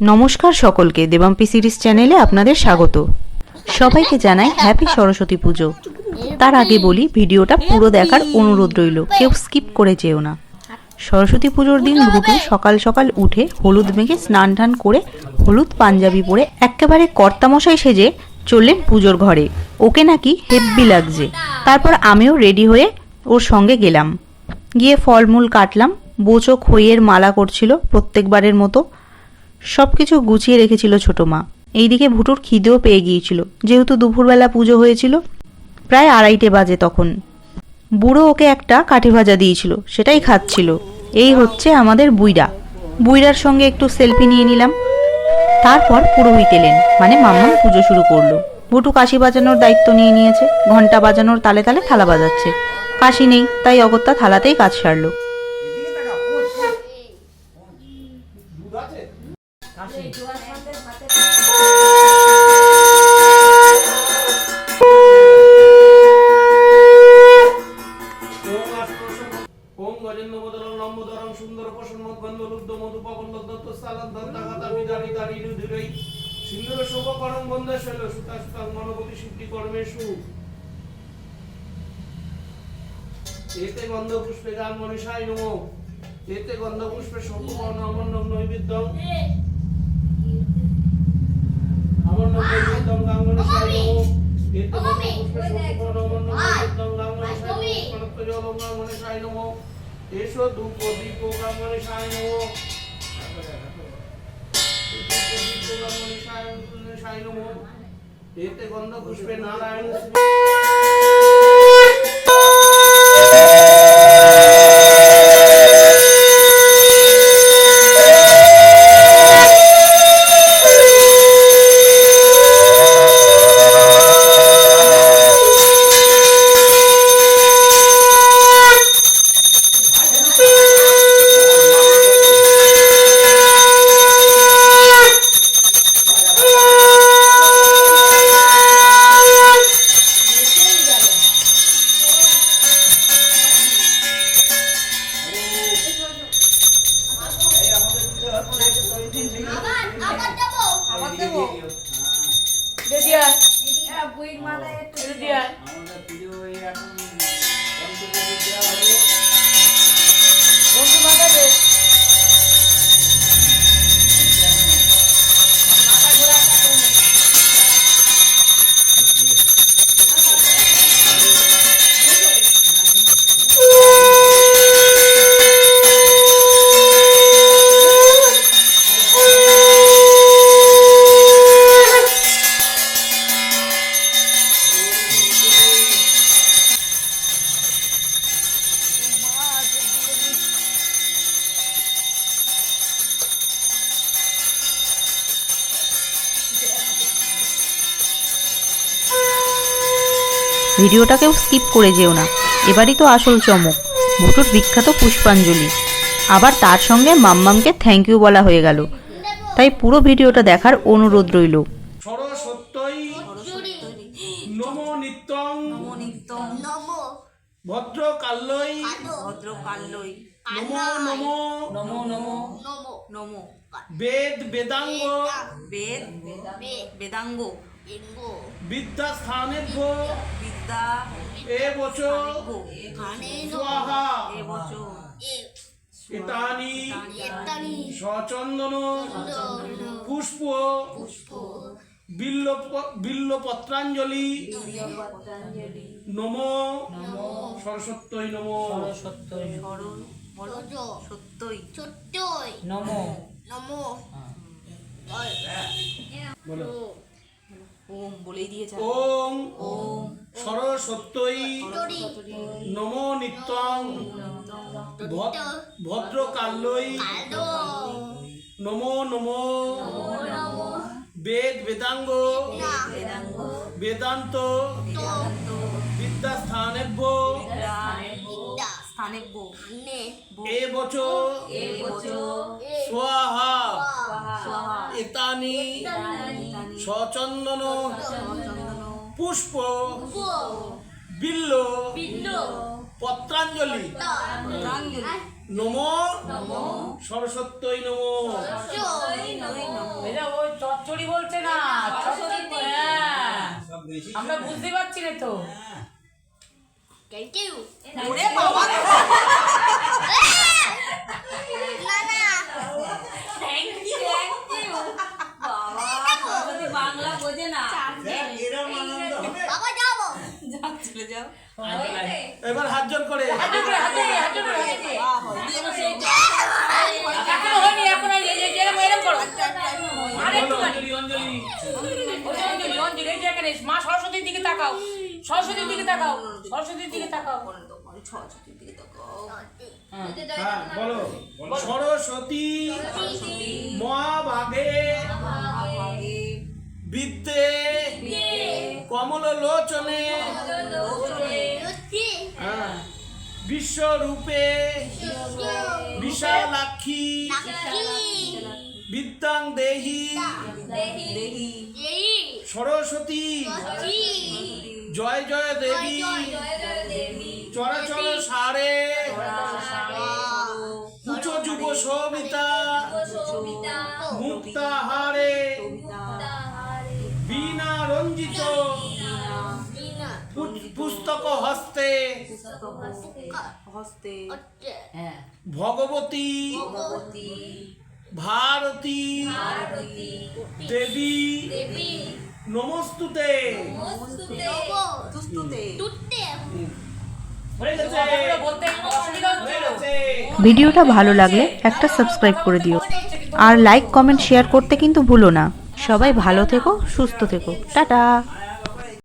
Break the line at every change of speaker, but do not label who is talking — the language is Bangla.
নমস্কার সকলকে দেবাম্পি সিরিজ চ্যানেলে আপনাদের স্বাগত। সবাইকে জানাই হ্যাপি সরস্বতী পুজো তার আগে বলি, ভিডিওটা পুরো দেখার অনুরোধ রইল, কেউ স্কিপ করে যেও না। সরস্বতী পুজোর দিন ভুটু সকাল সকাল উঠে হলুদ মেঘে স্নান টান করে হলুদ পাঞ্জাবি পরে একেবারে কর্তামশাই সেজে চললেন পুজোর ঘরে। ওকে নাকি হেব্বি লাগছে। তারপর আমিও রেডি হয়ে ওর সঙ্গে গেলাম। গিয়ে ফলমূল কাটলাম বোচো খইয়ের মালা করছিল প্রত্যেকবারের মতো। সব কিছু গুছিয়ে রেখেছিল ছোট মা। এইদিকে ভুটুর খিদেও পেয়ে গিয়েছিল। যেহেতু দুপুরবেলা পুজো হয়েছিল, প্রায় আড়াইটে বাজে তখন। বুড়ো ওকে একটা কাঠি ভাজা দিয়েছিল, সেটাই খাচ্ছিল। এই হচ্ছে আমাদের বুইরা বুইরার সঙ্গে একটু সেলফি নিয়ে নিলাম। তারপর পুরোহিত এলেন মানে মাম্মাম পুজো শুরু করল। ভুটু কাশি বাজানোর দায়িত্ব নিয়ে নিয়েছে ঘণ্টা বাজানোর তালে তালে থালা বাজাচ্ছে। কাশি নেই, তাই অগত্যা থালাতেই কাজ সারলো।
সিন্দুর শোভ করম বন্ধ শৈল সুতা সুতাং মনোগতি সিদ্ধি কর্মেশু এতে গন্ধ পুষ্পে গান মনীষায় নমো। এতে গন্ধ পুষ্পে সম্পূর্ণ অমন্ন নৈবেদ্যং অমন্ন নৈবেদ্যং গাং মনীষায় নমো। এতে গন্ধ পুষ্পে সম্পূর্ণ অমন্ন নৈবেদ্যং গাং মনীষায় নমো। কনত্ত জলং গাং মনীষায় নমো। এসো ধূপ দীপ গাং মনীষায় নমো। এতে গন্ধ পুষ্পে নারায়ণ আমাদের পুজো এখন পঞ্চমী দেওয়া হবে
ভিডিওটাকেও স্কিপ করে যেও না। এবারই তো আসল চমক। ভুটুর বিখ্যাত পুষ্পাঞ্জলি। আবার তার সঙ্গে মাম্মামকে থ্যাংক ইউ বলা হয়ে গেল। তাই পুরো ভিডিওটা দেখার অনুরোধ রইল।
সরস্বত্যই নমো নিত্যং। ভদ্র কাল্যই
ভদ্রকাল্যই
নমো নমো।
নমো নমো। নমো।
বেদ বেদাঙ্গ।
বেদ। বেদাঙ্গ।
বিদ্যা স্থানে স্বাহা
এবছর
সচন্দন পুষ্প। বিল্ল প- বিল্ল পত্রাঞ্জলি নমো। সরস্বত্যই নমো।
সত্যই। সত্যই।
ছোট্টই
নমো।
নমো
বলো।
ওম। বলেই দিয়েছে।
ওম।
ওম।
সরস্বত্যই নমো নিত্যং। ভ- ভদ্রকাল্যই নমো নমো। বেদ বেদাঙ্গ। বেদান্ত।
তো
বিদ্যা
স্থানে বো
নে
এ বছর
এবছর
এ
স্বাহা।
স্বাহা।
এতানি। সচন্দন
চন্দন
পুষ্প বিল্ল পত্রাঞ্জলি।
নম
নমো। নম। নমো।
জয়
নমো
চচ্চড়ি বলছে না হ্যাঁ। আমরা বুঝতে পারছি না তো।
বাবা
না না
থ্যাংক ইউ থ্যাংক ইউ বাবা সরস্বতী বাংলা বোঝে না
বাবা যাব
যাও চলে যাও
এবার হাত জোর করে।
হাতে করে, করে, হাতে করে, করে।
বাহ, এখনও সেই
এখনও হয়নি এখন এরকম এরকম করো।
অঞ্জলি অঞ্জলি
অঞ্জলি অঞ্জলি এই যে এখানে মা সরস্বতীর দিকে তাকাও। সরস্বতীর দিকে তাকাও। সরস্বতীর দিকে তাকাও।
সরস্বতীর দিকে তাকাও
বলো। সরস্বতী মহাভাগে বিদ্যে কমল লোচনে বিশ্বরূপে। বিশালাক্ষী।
লাকি
বিদ্যাং দেহি। সরস্বতী। জয় জয় দেবী। চরাচর সারে। উচ্চ যুব সবিতা মুক্তাহারে। বীণা রঞ্জিত। পুস্তক হস্তে।
হস্তে।
ভগবতী।
ভগবতী।
ভারতী। দেবী।
দেবী।
নমস্তুতে।
ভিডিওটা ভালো লাগলে একটা সাবস্ক্রাইব করে দিও। আর লাইক কমেন্ট শেয়ার করতে কিন্তু ভুলো না। সবাই ভালো থেকো সুস্থ থেকো। টাটা।